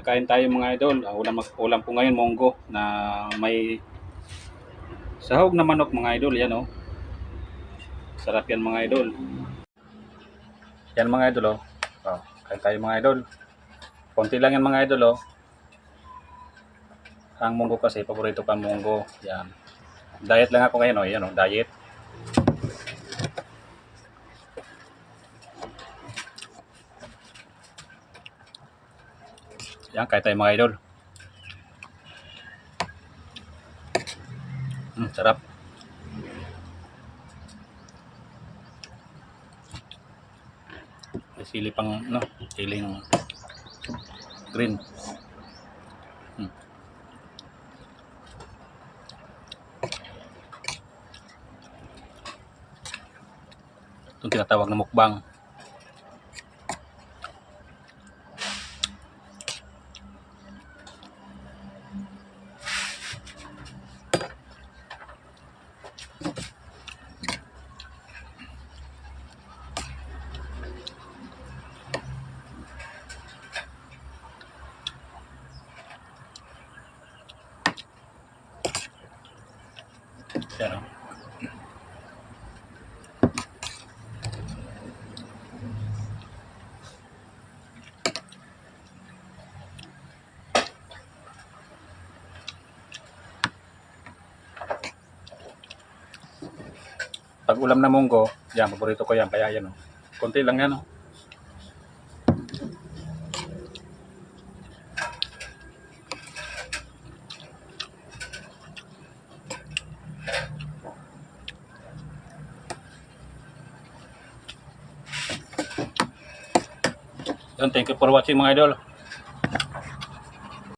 Kain tayo mga idol. Ang ulam, ulam po ngayon, monggo, na may sahog na manok mga idol. Yan oh. Sarap yan mga idol. Yan mga idol oh. oh kain tayo mga idol. Konti lang yan mga idol oh. Ang monggo kasi, paborito pa ang monggo. Yan. Diet lang ako ngayon oh. Yan oh, diet. Yan, kahit tayo mga idol. Hmm, sarap. May sili pang, no, siling green. Hmm. Itong tinatawag na mukbang. Yan. Pag ulam na munggo, yan, paborito ko yan. Kaya yan, oh. Konti lang yan, oh. Yun, thank you for watching mga idol.